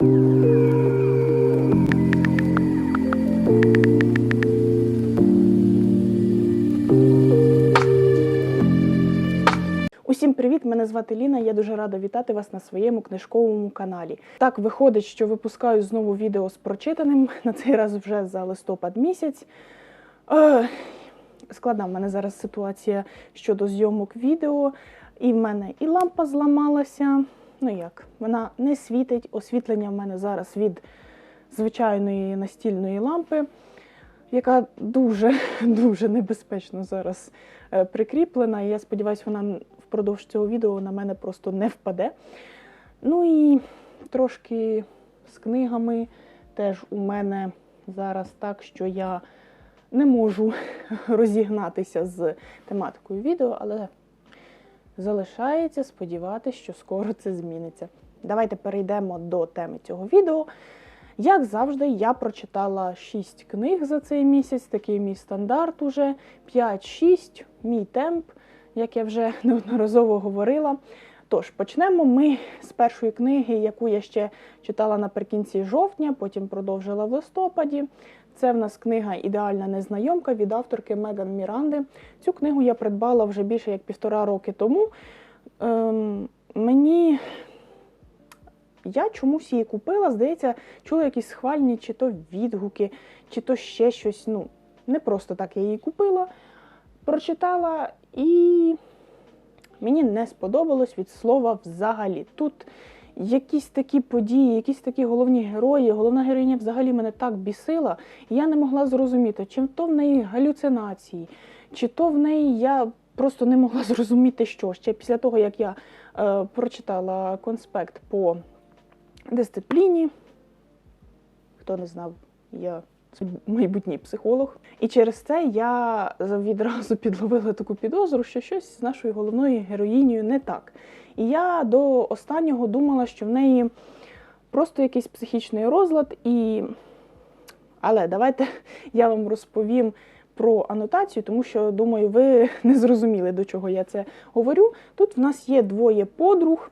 Усім привіт! Мене звати Ліна. Я дуже рада вітати вас на своєму книжковому каналі. Так виходить, що випускаю знову відео з прочитаним на цей раз вже за листопад місяць. Е, складна в мене зараз ситуація щодо зйомок відео, і в мене і лампа зламалася. Ну як, вона не світить. Освітлення в мене зараз від звичайної настільної лампи, яка дуже дуже небезпечно зараз е, прикріплена. І я сподіваюся, вона впродовж цього відео на мене просто не впаде. Ну і трошки з книгами теж у мене зараз так, що я не можу розігнатися з тематикою відео, але залишається сподіватися, що скоро це зміниться. Давайте перейдемо до теми цього відео. Як завжди, я прочитала 6 книг за цей місяць, такий мій стандарт уже 5-6, мій темп, як я вже неодноразово говорила. Тож, почнемо ми з першої книги, яку я ще читала наприкінці жовтня, потім продовжила в листопаді. Це в нас книга Ідеальна незнайомка від авторки Меган Міранди. Цю книгу я придбала вже більше як півтора роки тому. Ем, мені я чомусь її купила, здається, чула якісь схвальні, чи то відгуки, чи то ще щось. Ну, не просто так я її купила, прочитала і мені не сподобалось від слова взагалі. Тут якісь такі події, якісь такі головні герої, головна героїня взагалі мене так бісила, і я не могла зрозуміти, чи то в неї галюцинації, чи то в неї я просто не могла зрозуміти, що ще після того, як я е, прочитала конспект по дисципліні. Хто не знав, я майбутній психолог. І через це я відразу підловила таку підозру, що щось з нашою головною героїнею не так. І я до останнього думала, що в неї просто якийсь психічний розлад. І... Але давайте я вам розповім про анотацію, тому що, думаю, ви не зрозуміли, до чого я це говорю. Тут в нас є двоє подруг,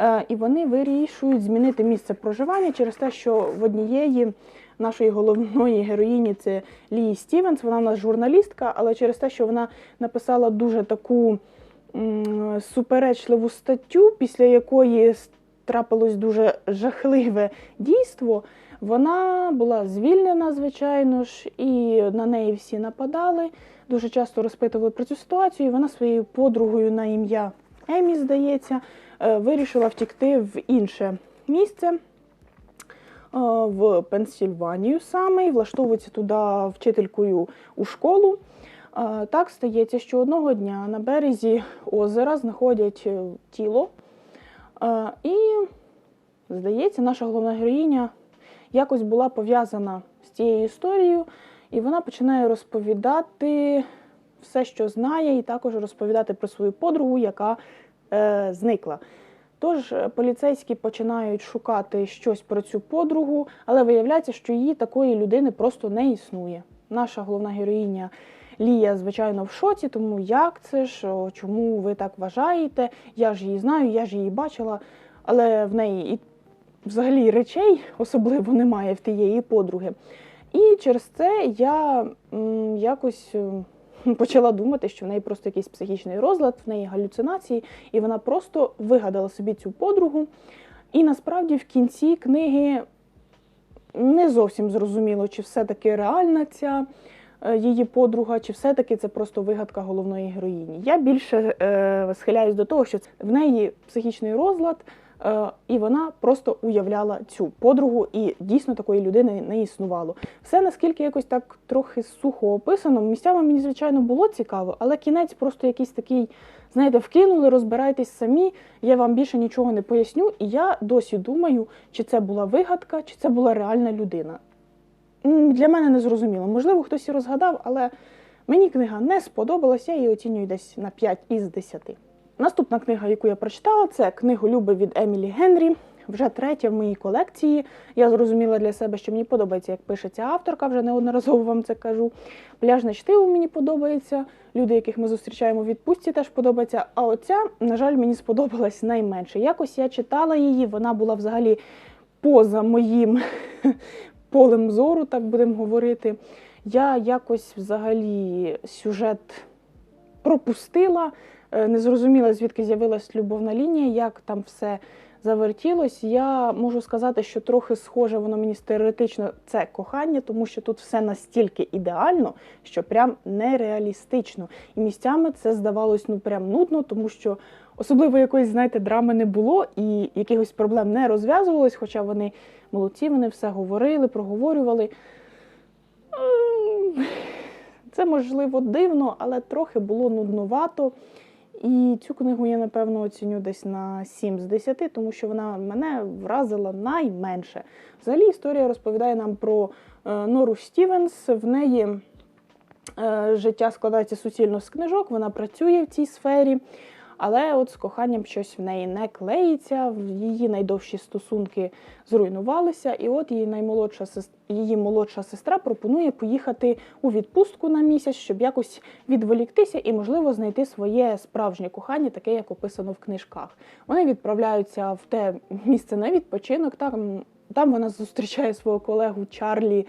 е, і вони вирішують змінити місце проживання через те, що в однієї нашої головної героїні це Лії Стівенс. Вона в нас журналістка, але через те, що вона написала дуже таку суперечливу статтю, після якої трапилось дуже жахливе дійство. Вона була звільнена, звичайно ж, і на неї всі нападали. Дуже часто розпитували про цю ситуацію. і Вона своєю подругою на ім'я Емі, здається, е, вирішила втікти в інше місце в Пенсільванію саме і влаштовується туди вчителькою у школу. Е, Так стається, що одного дня на березі озера знаходять тіло. І, здається, наша головна героїня якось була пов'язана з цією історією, і вона починає розповідати все, що знає, і також розповідати про свою подругу, яка е, зникла. Тож поліцейські починають шукати щось про цю подругу, але виявляється, що її такої людини просто не існує. Наша головна героїня Лія, звичайно, в шоці, тому як це ж, чому ви так вважаєте? Я ж її знаю, я ж її бачила, але в неї і взагалі речей особливо немає в тієї подруги. І через це я м, якось почала думати, що в неї просто якийсь психічний розлад, в неї галюцинації, і вона просто вигадала собі цю подругу. І насправді в кінці книги не зовсім зрозуміло, чи все-таки реальна ця е, її подруга, чи все-таки це просто вигадка головної героїні. Я більше е, схиляюсь до того, що в неї психічний розлад. Е, і вона просто уявляла цю подругу, і дійсно такої людини не існувало. Все наскільки якось так трохи сухо описано. Місцями мені, звичайно, було цікаво, але кінець просто якийсь такий, знаєте, вкинули, розбирайтесь самі. Я вам більше нічого не поясню. І я досі думаю, чи це була вигадка, чи це була реальна людина. Для мене не зрозуміло. Можливо, хтось і розгадав, але мені книга не сподобалася, я її оцінюю десь на 5 із 10. Наступна книга, яку я прочитала, це книголюби від Емілі Генрі. Вже третя в моїй колекції. Я зрозуміла для себе, що мені подобається, як пишеться авторка, вже неодноразово вам це кажу. Пляжне чтиво мені подобається. Люди, яких ми зустрічаємо в відпустці, теж подобається. А оця, на жаль, мені сподобалась найменше. Якось я читала її, вона була взагалі поза моїм полем зору, так будемо говорити. Я якось взагалі сюжет пропустила, не зрозуміла, звідки з'явилась любовна лінія, як там все завертілось. Я можу сказати, що трохи схоже воно мені стереотично це кохання, тому що тут все настільки ідеально, що прям нереалістично. І місцями це здавалось ну прям нудно, тому що особливо якоїсь, знаєте, драми не було і якихось проблем не розв'язувалось, хоча вони молодці, вони все говорили, проговорювали. Ем, Це можливо дивно, але трохи було нудновато. І цю книгу я, напевно, оціню десь на 7 з 10, тому що вона мене вразила найменше. Взагалі, історія розповідає нам про е, Нору Стівенс. В неї е, життя складається суцільно з книжок, вона працює в цій сфері. Але от з коханням щось в неї не клеїться, її найдовші стосунки зруйнувалися, і от її наймолодша її молодша сестра пропонує поїхати у відпустку на місяць, щоб якось відволіктися і, можливо, знайти своє справжнє кохання, таке, як описано в книжках. Вони відправляються в те місце на відпочинок. Там, там вона зустрічає свого колегу Чарлі.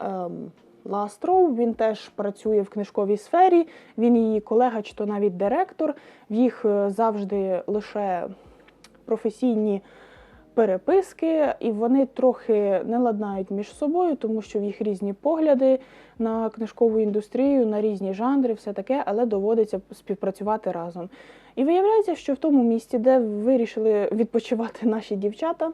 Ем, Ластроу, він теж працює в книжковій сфері. Він її колега, чи то навіть директор. В їх е, завжди лише професійні переписки, і вони трохи не ладнають між собою, тому що в їх різні погляди на книжкову індустрію, на різні жанри, все таке, але доводиться співпрацювати разом. І виявляється, що в тому місті, де вирішили відпочивати наші дівчата.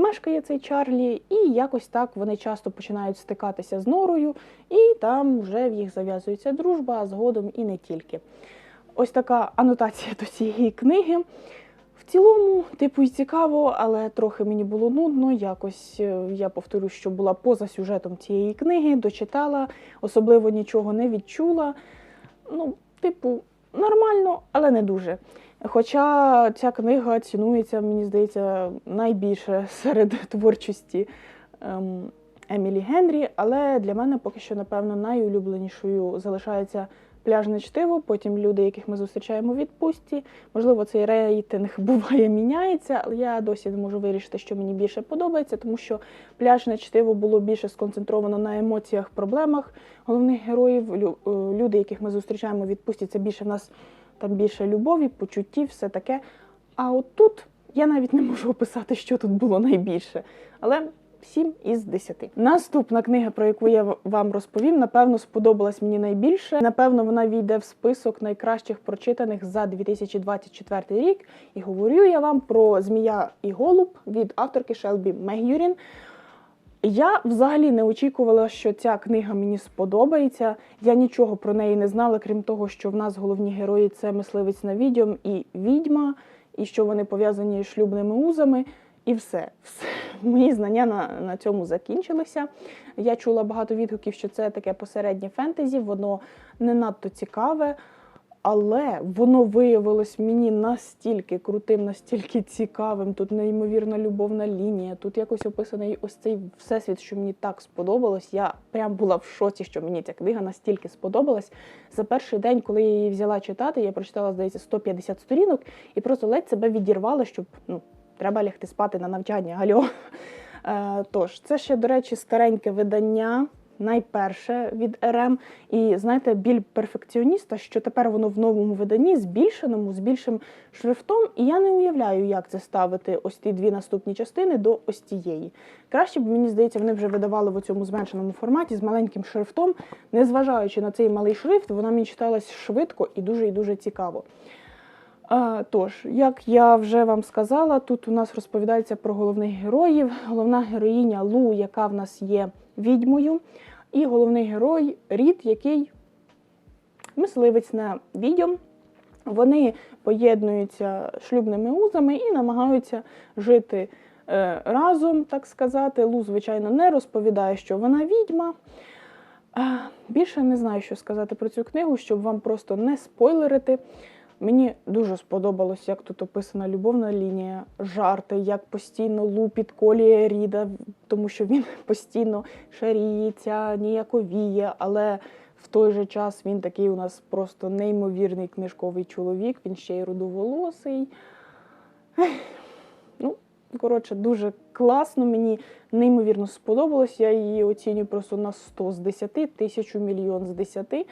Мешкає цей Чарлі, і якось так вони часто починають стикатися з норою, і там вже в їх зав'язується дружба, а згодом і не тільки. Ось така анотація до цієї книги. В цілому, типу, й цікаво, але трохи мені було нудно. Якось е, я повторю, що була поза сюжетом цієї книги, дочитала, особливо нічого не відчула. Ну, типу, нормально, але не дуже. Хоча ця книга цінується, мені здається, найбільше серед творчості ем, Емілі Генрі, але для мене поки що, напевно, найулюбленішою залишається пляжне чтиво, потім люди, яких ми зустрічаємо у відпустці. Можливо, цей рейтинг буває міняється, але я досі не можу вирішити, що мені більше подобається, тому що пляжне чтиво було більше сконцентровано на емоціях, проблемах головних героїв. Е, Люди, яких ми зустрічаємо у відпустці, це більше в нас там більше любові, почуттів, все таке. А от тут я навіть не можу описати, що тут було найбільше. Але 7 із 10. Наступна книга, про яку я вам розповім, напевно, сподобалась мені найбільше. Напевно, вона війде в список найкращих прочитаних за 2024 рік. І говорю я вам про Змія і Голуб від авторки Шелбі Мегюрін. Я взагалі не очікувала, що ця книга мені сподобається. Я нічого про неї не знала, крім того, що в нас головні герої це мисливець на відьом і відьма, і що вони пов'язані з шлюбними узами, і все. все. Мої знання на, на цьому закінчилися. Я чула багато відгуків, що це таке посереднє фентезі, воно не надто цікаве. Але воно виявилось мені настільки крутим, настільки цікавим. Тут неймовірна любовна лінія. Тут якось описаний ось цей всесвіт, що мені так сподобалось. Я прям була в шоці, що мені ця книга настільки сподобалась. За перший день, коли я її взяла читати, я прочитала, здається, 150 сторінок і просто ледь себе відірвала, щоб ну, треба лягти спати на навчання. Гальо. Е, Тож, це ще, до речі, стареньке видання найперше від РМ. І знаєте, біль перфекціоніста, що тепер воно в новому виданні, збільшеному, з більшим шрифтом. І я не уявляю, як це ставити ось ті дві наступні частини до ось цієї. Краще б мені здається, вони вже видавали в цьому зменшеному форматі з маленьким шрифтом. Незважаючи на цей малий шрифт, вона мені читалась швидко і дуже і дуже цікаво. Тож, як я вже вам сказала, тут у нас розповідається про головних героїв. Головна героїня Лу, яка в нас є відьмою, і головний герой Рід, який мисливець на відьом. Вони поєднуються шлюбними узами і намагаються жити е, разом, так сказати. Лу, звичайно, не розповідає, що вона відьма. А, Більше не знаю, що сказати про цю книгу, щоб вам просто не спойлерити. Мені дуже сподобалось, як тут описана любовна лінія, жарти, як постійно Лу підколює Ріда, тому що він постійно шаріється, ніяковіє, але в той же час він такий у нас просто неймовірний книжковий чоловік, він ще й рудоволосий. Ну, Коротше, дуже класно, мені неймовірно сподобалось. Я її оцінюю просто на 100 з 10, тисячу мільйон з 10.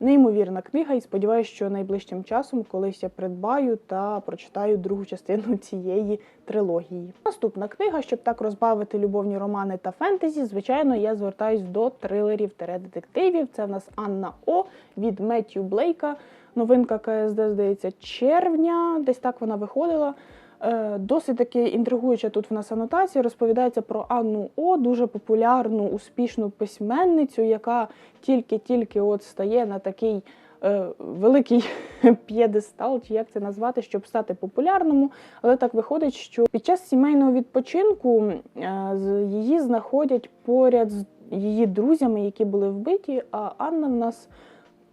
Неймовірна книга, і сподіваюся, що найближчим часом колись я придбаю та прочитаю другу частину цієї трилогії. Наступна книга, щоб так розбавити любовні романи та фентезі, звичайно, я звертаюсь до трилерів та детективів. Це в нас Анна О від Меттью Блейка. Новинка КСД, здається, червня. Десь так вона виходила. Е, Досить таки інтригуюча тут в нас анотація. Розповідається про Анну О, дуже популярну, успішну письменницю, яка тільки-тільки от стає на такий е, великий п'єдестал, чи як це назвати, щоб стати популярному. Але так виходить, що під час сімейного відпочинку е, її знаходять поряд з її друзями, які були вбиті. А Анна в нас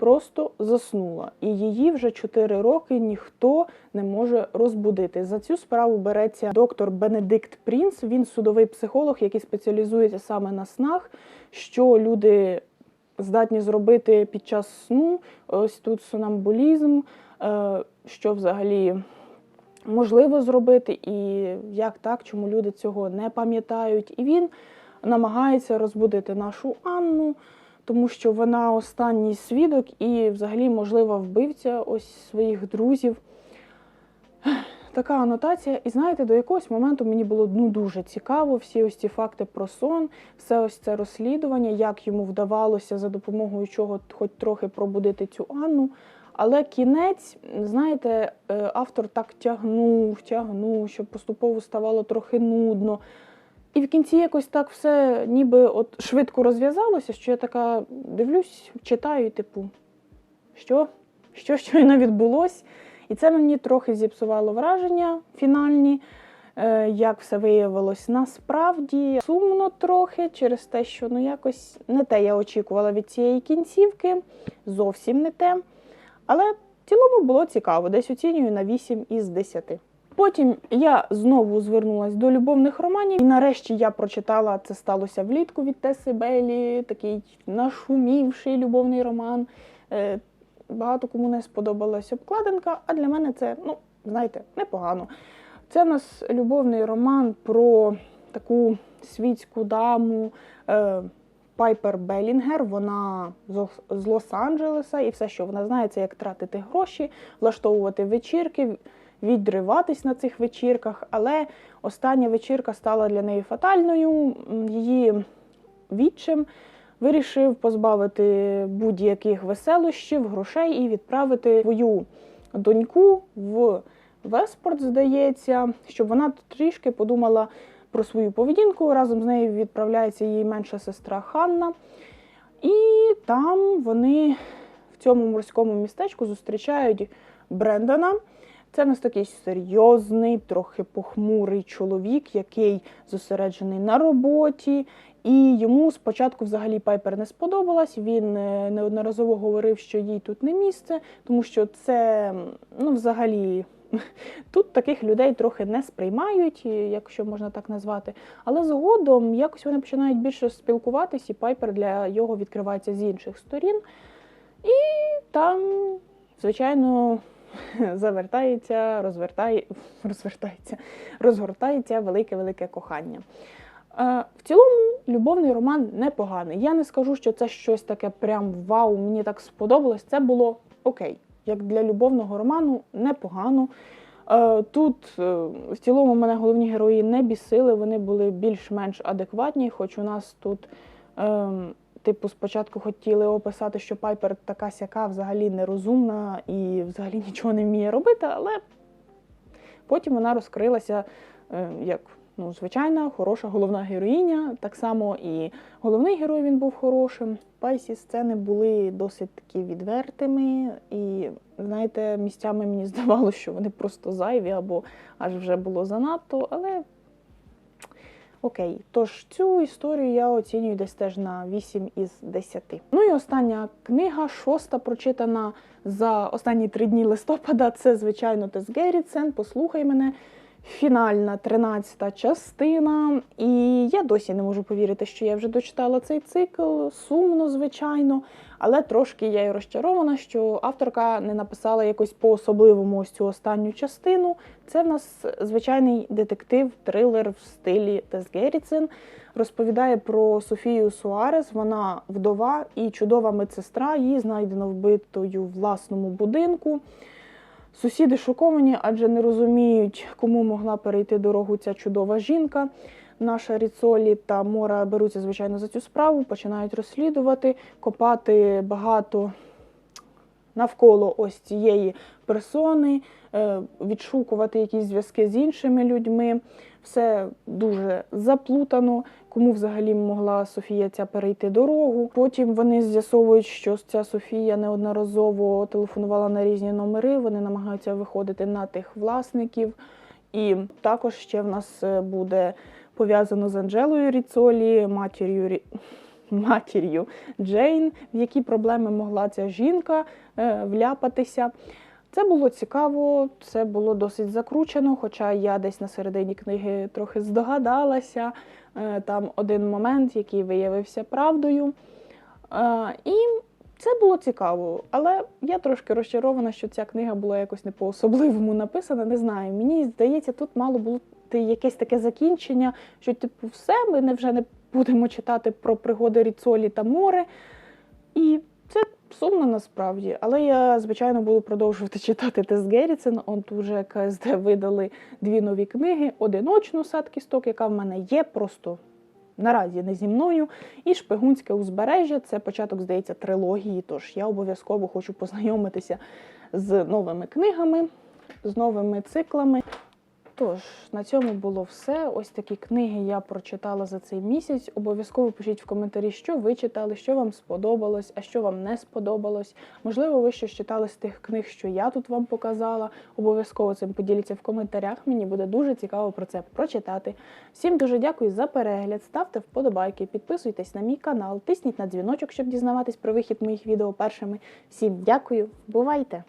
просто заснула, і її вже 4 роки ніхто не може розбудити. За цю справу береться доктор Бенедикт Прінц. Він судовий психолог, який спеціалізується саме на снах, що люди здатні зробити під час сну. Ось тут сонамбулізм, е, що взагалі. Можливо зробити, і як так, чому люди цього не пам'ятають. І він намагається розбудити нашу Анну, тому що вона останній свідок і, взагалі, можливо, вбивця ось своїх друзів. Така анотація. І знаєте, до якогось моменту мені було ну, дуже цікаво всі ось ці факти про сон, все ось це розслідування, як йому вдавалося за допомогою чого хоч трохи пробудити цю Анну. Але кінець, знаєте, е, автор так тягнув, тягнув, щоб поступово ставало трохи нудно. І в кінці якось так все ніби от швидко розв'язалося, що я така дивлюсь, читаю, і типу, що? Що щойно відбулось? І це мені трохи зіпсувало враження фінальні, е, як все виявилось насправді. Сумно трохи через те, що ну якось не те я очікувала від цієї кінцівки, зовсім не те. Але в цілому було цікаво, десь оцінюю на 8 із 10. Потім я знову звернулася до любовних романів, і нарешті я прочитала це сталося влітку від Теси Белі, такий нашумівший любовний роман. Е, Багато кому не сподобалась обкладинка, а для мене це, ну, знаєте, непогано. Це в нас любовний роман про таку світську даму е, Пайпер Белінгер. Вона з Лос-Анджелеса, і все, що вона знає, це як тратити гроші, влаштовувати вечірки, відриватись на цих вечірках. Але остання вечірка стала для неї фатальною. Її відчим вирішив позбавити будь-яких веселощів, грошей і відправити свою доньку в Веспорт, здається, щоб вона трішки подумала про свою поведінку. Разом з нею відправляється її менша сестра Ханна. І там вони в цьому морському містечку зустрічають Брендана. Це в нас такий серйозний, трохи похмурий чоловік, який зосереджений на роботі. І йому спочатку взагалі Пайпер не сподобалась. Він е, неодноразово говорив, що їй тут не місце, тому що це ну, взагалі тут таких людей трохи не сприймають, якщо можна так назвати. Але згодом якось вони починають більше спілкуватись, і Пайпер для його відкривається з інших сторін. І там, звичайно, завертається, розвертає, розвертається, розгортається велике-велике кохання. Е, В цілому любовний роман непоганий. Я не скажу, що це щось таке прям вау, мені так сподобалось. Це було окей. Як для любовного роману непогано. Е, Тут е, в цілому мене головні герої не бісили, вони були більш-менш адекватні, хоч у нас тут. Типу, спочатку хотіли описати, що Пайпер така сяка взагалі нерозумна і взагалі нічого не вміє робити, але потім вона розкрилася е, як ну, звичайна, хороша головна героїня. Так само і головний герой він був хорошим. Пайсі сцени були досить такі відвертими, і знаєте, місцями мені здавалося, що вони просто зайві або аж вже було занадто, але. Окей, тож цю історію я оцінюю десь теж на 8 із 10. Ну і остання книга, шоста прочитана за останні три дні листопада. Це, звичайно, Тес Геррітсен. Послухай мене. Фінальна 13 частина. І я досі не можу повірити, що я вже дочитала цей цикл. Сумно, звичайно, але трошки я і розчарована, що авторка не написала якось по-особливому ось цю останню частину. Це в нас звичайний детектив, трилер в стилі Тес Геррітсен. Розповідає про Софію Суарес. Вона вдова і чудова медсестра. Її знайдено вбитою в власному будинку. Сусіди шоковані, адже не розуміють, кому могла перейти дорогу ця чудова жінка. Наша Ріцолі та Мора беруться, звичайно, за цю справу, починають розслідувати, копати багато навколо ось цієї персони, е, відшукувати якісь зв'язки з іншими людьми. Все дуже заплутано. Кому взагалі могла Софія ця перейти дорогу? Потім вони з'ясовують, що ця Софія неодноразово телефонувала на різні номери. Вони намагаються виходити на тих власників. І також ще в нас е, буде пов'язано з Анджелою Ріцолі, матір'ю Рі... матір'ю Джейн, в які проблеми могла ця жінка е, вляпатися. Це було цікаво, це було досить закручено, хоча я десь на середині книги трохи здогадалася. Е, Там один момент, який виявився правдою. Е, І це було цікаво, але я трошки розчарована, що ця книга була якось не по-особливому написана. Не знаю. Мені здається, тут мало бути якесь таке закінчення, що, типу, все, ми вже не будемо читати про пригоди Ріцолі та море. І сумно насправді. Але я, звичайно, буду продовжувати читати Тес Геррітсен. От уже КСД видали дві нові книги: одиночну сад кісток, яка в мене є, просто наразі не зі мною. І Шпигунське узбережжя це початок, здається, трилогії. Тож я обов'язково хочу познайомитися з новими книгами, з новими циклами. Тож, на цьому було все. Ось такі книги я прочитала за цей місяць. Обов'язково пишіть в коментарі, що ви читали, що вам сподобалось, а що вам не сподобалось. Можливо, ви щось читали з тих книг, що я тут вам показала. Обов'язково цим поділіться в коментарях. Мені буде дуже цікаво про це прочитати. Всім дуже дякую за перегляд. Ставте вподобайки, підписуйтесь на мій канал, тисніть на дзвіночок, щоб дізнаватись про вихід моїх відео першими. Всім дякую, бувайте!